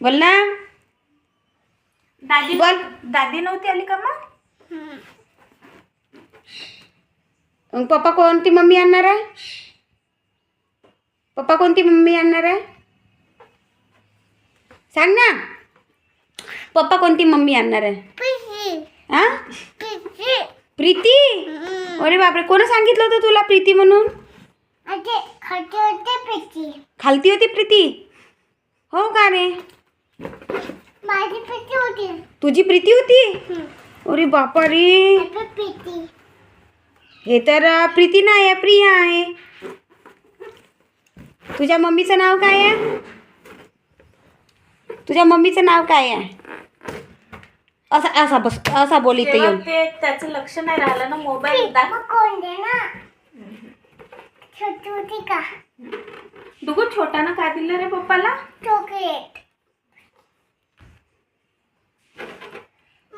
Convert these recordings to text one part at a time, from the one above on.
बोल ना. दादी बोल. दादी नव्हती आली का मग? पप्पा कोणती मम्मी आणणार आहे? पप्पा कोणती मम्मी आणणार आहे? सांग ना. पप्पा कोणती मम्मी आणणार आहे? हा? प्रीती. अरे बापरे कोण सांगितलं होतं तुला प्रीती म्हणून? खालती होती प्रीती? हो का रे? माझी पिटी होती. तुझी प्रीती होती? अरे बापा रे पिटी हे तर अ, प्रीती नाही आहे प्रिया आहे. तुझ्या मम्मीचं नाव काय आहे? तुझ्या मम्मीचं नाव काय आहे? असा असा बस असा बोल इथे तेव्हा येऊन. ते त्याचं लक्ष नाही राहिलं ना मोबाईल दाख मग कोण दे ना? छोटी होती का? दुगू छोटा ना काय दिलं रे पप्पाला? चॉकलेट.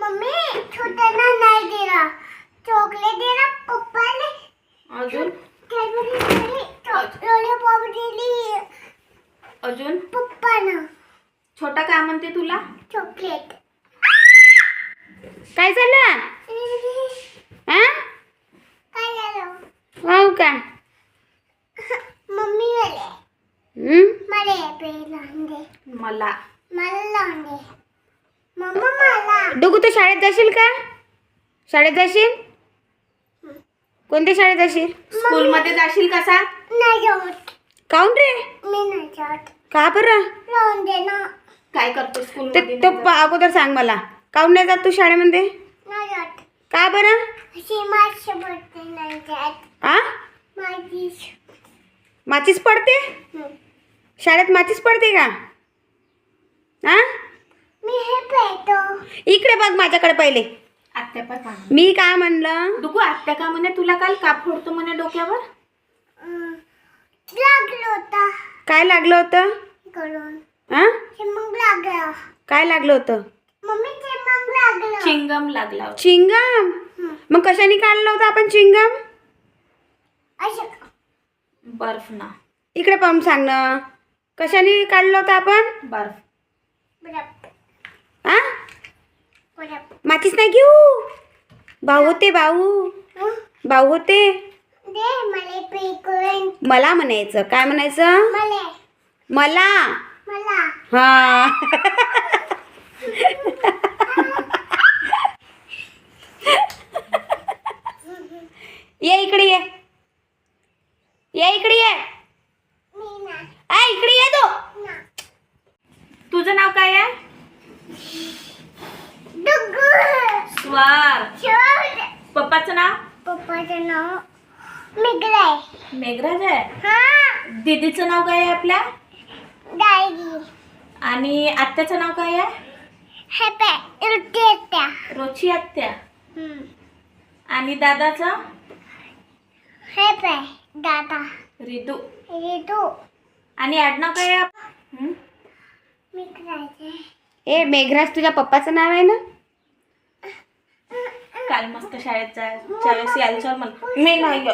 मम्मी छोट्याला नाही दिला. चॉकलेट दिला पप्पाने. अजून? लॉलीपॉप दिली. अजून? पप्पानं. छोटा काय म्हणते तुला? चॉकलेट. काय झालं? हा? काय झालं? हो का? मम्मी वाले? मला मला. मला लावून दे मम्मा मला डुगू तू शाळेत जाशील का? शाळेत जाशील? कोणत्या शाळेत जाशील? स्कूल मध्ये जाशील कसा नाही जात. काऊन रे? मी नाही जात. का बरं? लावून दे ना. काय करतो स्कूल ते मध्ये तो प- अगोदर सांग मला. काऊन नाही जात तू शाळेमध्ये? नाही जात. का बरं? अशी माझी बर्थडे नाही जात. आ? माझी माचीस पडते? शाळेत माचीस पडते का? हा मी हे पेतो इकडे बघ माझ्याकडे पहिले. आत्या पण मी काय म्हणलं? दुगू आत्या का म्हणे तुला काल काप फोडतो म्हणे डोक्यावर? लागलं होता. काय लागलं होतं? करून हा? ते मग लागलं. काय लागलं होतं? मम्मी ते मग लागलं. चिंगम लागला होता. चिंगम. मग कशाने काढलं होतं आपण चिंगम? असं बर्फ ना. इकडे पाहून सांग ना. कशाने काढलं होतं आपण? बर्फ. बरं. बरं माचीस नाही घेऊ? भाऊ होते भाऊ? भाऊ होते. मला म्हणायचं. काय म्हणायचं? मला. हा ये इकडे ये ये इकडे ये मी ना आ इकडे ये तू ना तुझं नाव काय आहे डुगू स्वार छोट पप्पाचं नाव पप्पाचं नाव मिगलाय मेघराज आहे? हा. दीदीचं नाव काय आहे आपल्या? आणि आत्याचं नाव काय आहे? रोची आत्या. आणि दादाचं? हॅपी दादा. रिदू. रिदू. आणि आडनाव काय आहे ए मेघराज तुझ्या पप्पाचं नाव आहे ना? काल मस्त शाळेत जायच्या वेळेस यायच्यावर मला मी नाही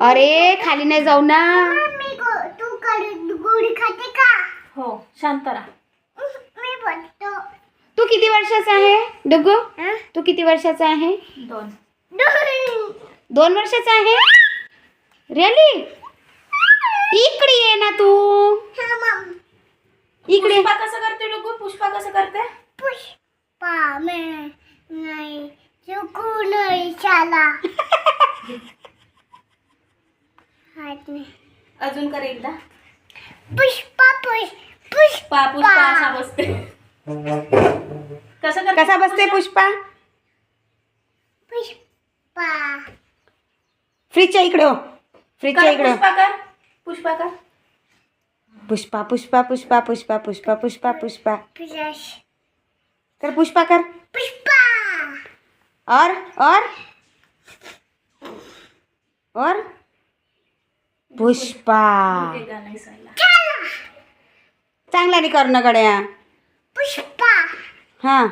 अरे खाली नाही जाऊ ना. मी गो तू कडे गोळी खाते का? हो शांत राहा. मी बोलतो. तू किती वर्षाचा आहे डुगू? हं? तू किती वर्षाचा आहे? दोन. दोन. दोन वर्षाचा आहे? रिअली इकडे ये ना तू. हा, मम. इकडे. पुष्पा कसं करते डुगू? पुष्पा कसं करते? पुष्पा मे नाही. चुकू नाही शाला हात में अजून कर एकदा. पुष्पा पुष पुष्पा. पुष्पा असा बसते. कसं करते कसा बसते पुष्पा? पुष्पा? फ्रीजच्या इकडे हो. फ्रीजच्या कर इकडे हो. पुष्पा कर. पुष्पा कर. पुष्पा पुष्पा पुष्पा पुष्पा पुष्पा पुष्पा पुष्पा. पुष कर पुष्पा कर. और और। और। पुष्पा. चांगला नाही करणं गड्या. पुष्पा। हा.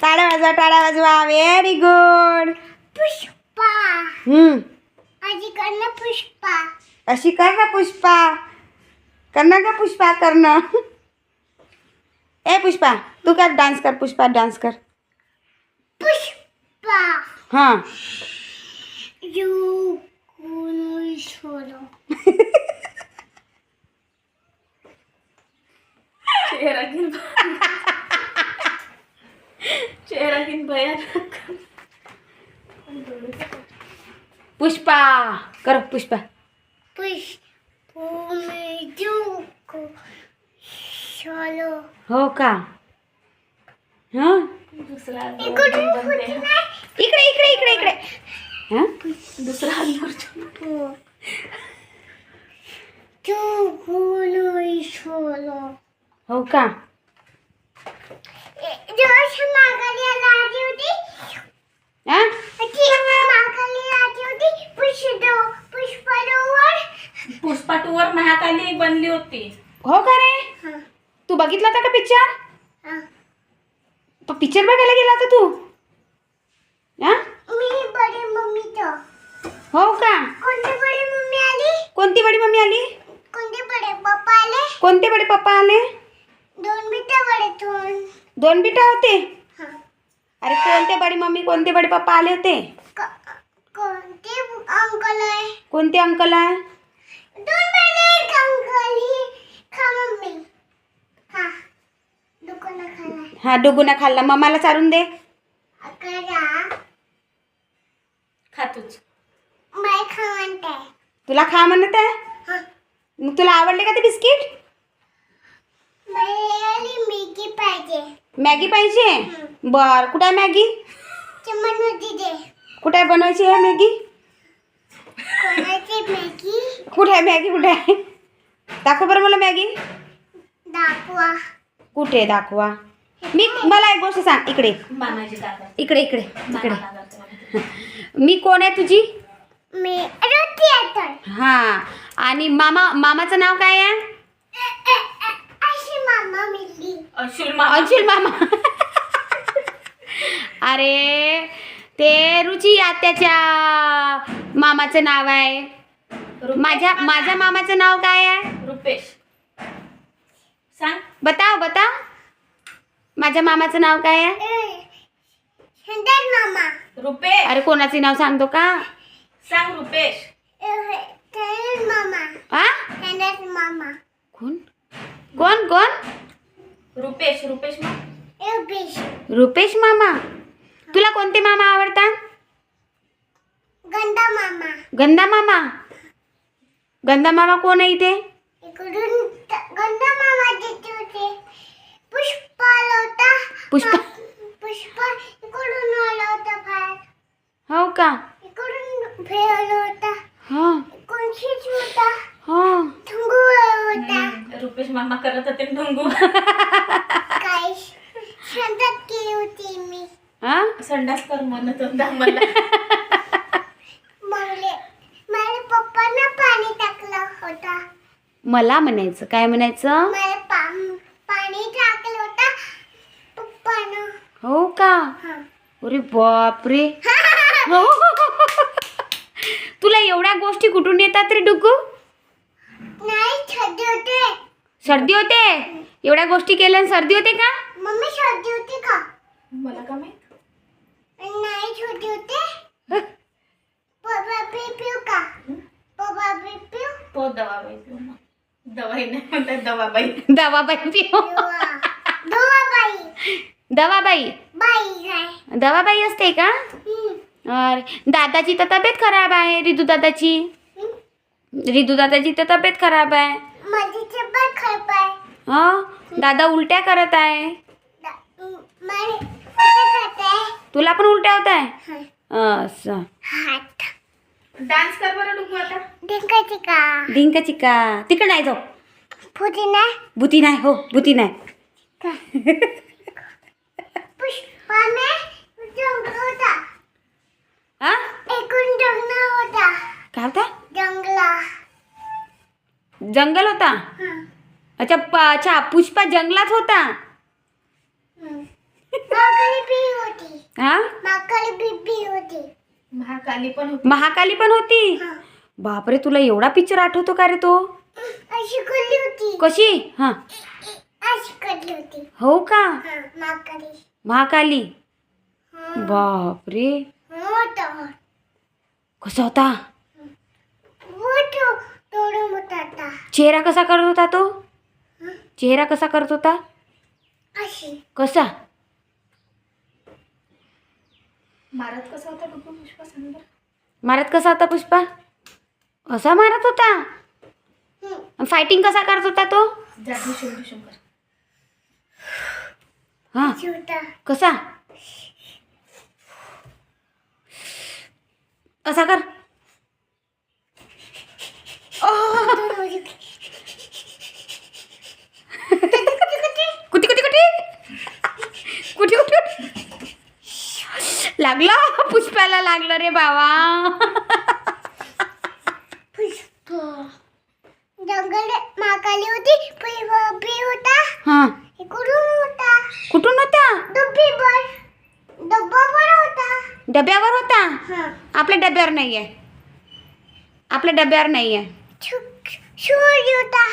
टाळ्या वाजवा टाळ्या वाजवा. Very good Pushpa. हम्म. अशी कर ना पुष्पा. कर ना का पुष्पा कर ना. ए पुष्पा तू काय डान्स कर पुष्पा डान्स कर. पुष्पा. हां. यू कोण सोलो चेहरा किन चेहरा किन भयानक पुष्पा कर पुष्पा. हो का हां दुसरा इकडे इकडे इकडे इकडे हां दुसरा हो का बनली होती. हो का रे? तू बघितला होता का पिक्चर तो पिक्चर बघायला गेला होता तू? हाँ? मी बडी मम्मी तो. हो का? कोणती बडी मम्मी आली? कोणती बडी मम्मी आली? कोणते बडे? पप्पा आले? कोणते बडे पप्पा आले? दोन बिटा बडे दोन दोन बिटा होते? हाँ. अरे कोणते बडी मम्मी कोणते बडे पप्पा आले होते? क- कोणते अंकल आहे? कोणते अंकल आहे? दोन हा डुगुना खाल्ला. मम्माला चारून दे. अकरा. खातूच माय खा म्हणते. तुला खा म्हणत आहे? हां. मग तुला आवडले का ते बिस्किट? मिगी पाहिजे. मॅगी पाहिजे? बर कुठे आहे मॅगी? कुठे आहे बनवायची आहे मॅगी? कुठे आहे मॅगी कुठे आहे? दाखव बरं मला मॅगी. दाखवा. कुठे दाखवा? मी मला एक गोष्ट सांग इकडे. इकडे इकडे इकडे मी कोण आहे तुझी? मी हां. आणि मामा मामाचं नाव काय आहे? अशी मामा मिली. अशुल मामा. अरे ते रुची आत्याच्या मामाचं नाव आहे. माझ्या मामा. माझ्या मामाचं नाव काय आहे? रुपेश. सांग. बताव बताव माझ्या मामाचं नाव काय आहे? सुंदर मामा. रुपेश. अरे कोणाचे नाव सांगतो का? सांग रुपेश. सुंदर मामा. हा सुंदर मामा. कोण? कोण कोण? रुपेश रुपेश मामा रुपेश. रुपेश मामा? तुला कोणते मामा आवडतात? गंदा मामा. गंदा मामा? गंदा मामा कोण आहे इथे? इकडून पुष्प पुष्प पुष्प इकडून आला होता बाहेर. हो का? इकडून फेरला होता. हा. इकडून शिच होता. हा. होता. हम्म, रुपेश मामा करत होते ढोंगू काय शांतात केली होती मी. हा? संडास कर म्हणत होता मला मगले माझ्या पप्पानं पाणी टाकलं होता मला म्हणायचं. काय म्हणायचं? हो का? हा. अरे बापरे. हो. तुला एवढ्या गोष्टी कुठून येतात रे डुकू? नाही छड्डी होते. सर्दी होते? एवढ्या गोष्टी केल्या सर्दी होते का? मम्मी छड्डी होती का? मला का माहीत? नाही छोटी होते. पप्पा पी पिऊ का? पप्पा पी पिऊ? तो पिऊ. दवाई नाही म्हणतात दवाबाई. दवाबाई पिऊ. दवाबाई. बाई काय दवाबाई असते का. अरे दादाची तर तब्येत खराब आहे रिदू दादाची. रिदू दादाची तर तब्येत खराब आहे. माझी चप्पल खराब आहे. हा दादा उलट्या करत आहे. तुला पण उलट्या होत आहे? हा. असं. हात. डान्स कर बरं डुकू आता. डिंकाची का डिंक चिका तिकडे नाही जाऊ. पुदिना भूती नाही हो भूती नाही. पुष्पा में जंगल होता. हा एकूण जंगल होता. काय होता? जंगला. जंगल होता? हा. अच्छा प- अच्छा पुष्पा जंगलात होता. बी होती. हा माकाली बीबी होती. महाकाली पण होती. महाकाली पण होती? हा. बापरे तुला एवढा पिक्चर आठवतो का रे तो? अशी करली होती. कशी? हा. अशी होती. हो का? हा महाकाली. हा. बापरे. मोठा कसा होता? मोठो थोडं मोठा आता चेहरा कसा करत होता तो? चेहरा कसा करत होता? अशी. कसा? मारत कसा होता पुष्पा सांग बरं. मारत कसा होता पुष्पा? असा मारत होता. फायटिंग कसा करत होता तो? हा. कसा? असा कर कुठे कुठे कुठे कुठे कुठे लागलं पुष्पाला लागलं रे बाबा पुष्प. जंगल माकाली होती. पुष्प होता. हा. इकडून होता. कुठून होता? होता. डब्यावर होता? हा. आपल्या डब्यावर नाही आहे आपल्या डब्यावर नाही आहे छुक सूर्य होता.